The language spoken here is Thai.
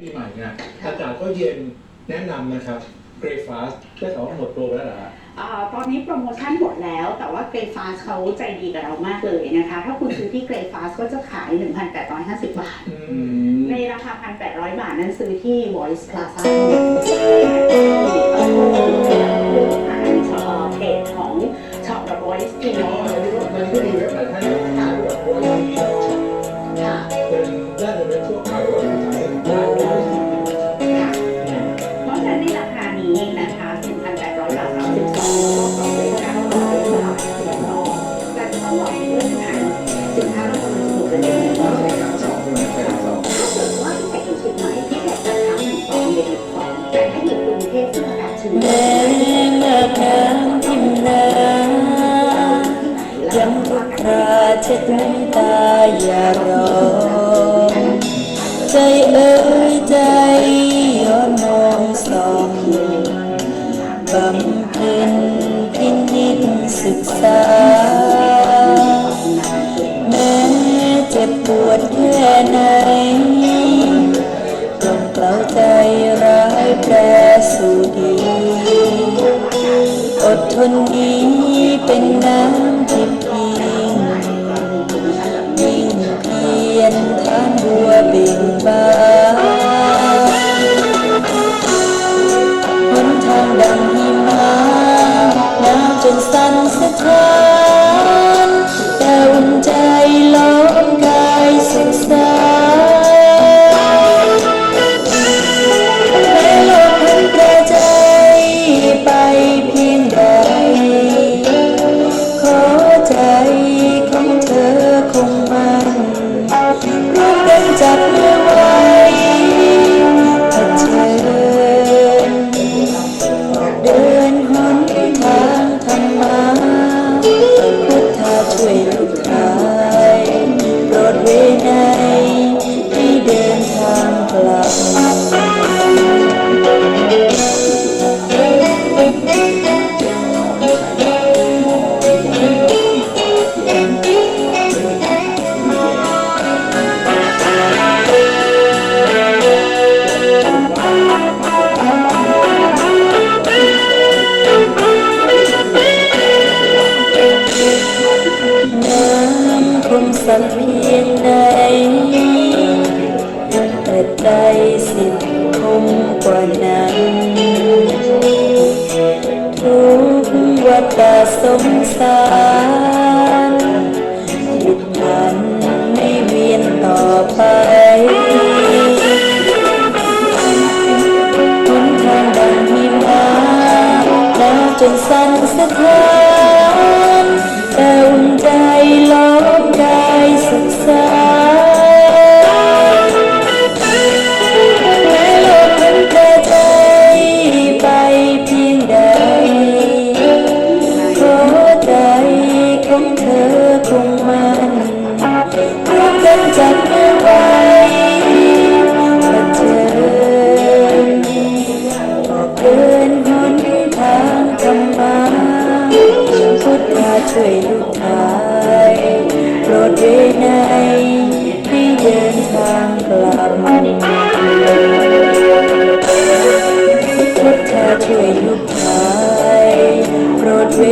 ปีใหม่เนี่ยอากาศก็เย็นแนะนำนะครับเกรฟาสได้ข่าวว่าหมดโปรไปแล้วเหรอฮะอ่าตอนนี้โปรโมชั่นหมดแล้ว แต่ว่าเกรฟาสเขาใจดีกับเรามากเลยนะคะ ถ้าคุณซื้อที่เกรฟาสก็จะขาย 1,850 บาท อืม ในราคา 1,800 บาทนั้นซื้อที่ Voice Plaza ผ่านเพจของช็อป The Voice ที่อ๋อน้องอันนี้ก็มันก็มีเว็บหลายท่านขา ราเช็ดน้ำตาอย่ารอใจเอ่ยใจย้อนมองส่องบำเพ็ญพินิจศึกษา แม้เจ็บปวดแค่ไหนกล่อมเกลาใจร้ายแปรสู่ดีอดทนนี้เป็นน้ำทิพย์ หนาว พุท สันเพียงใดแต่ใจสิทธิ์คมกว่านั้นทุกวัฏสงสารหยุดพันไม่เวียนต่อไปหนทางดังหิมะหนาวจนสั่นสะท้าน พุทธาช่วยลูกชายโปรดเวไนยให้เดินทางกลับพุทธาช่วยลูกชายโปรดเว